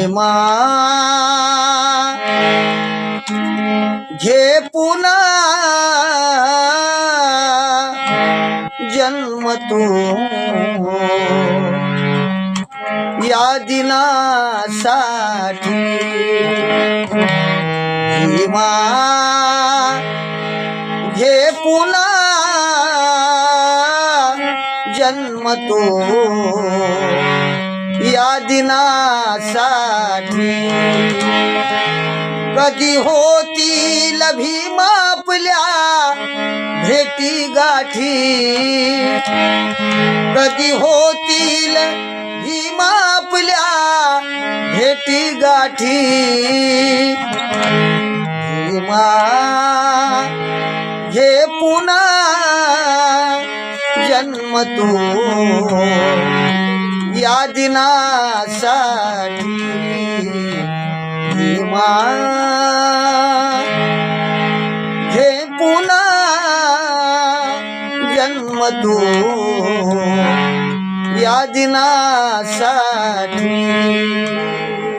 भीमा घे पुन्हा जन्म तू। या दिनासाठी भीमा घे पुन्हा जन्म तो। या दिनासाठी कधी होतील भीमा आपल्या भेटी गाठी। कधी होतील भीमा आपल्या भेटी गाठी। भीमा घे पुन्हा जन्म तू। या दिनासाठी भीमा घे पुन्हा जन्म तू या दिनासाठी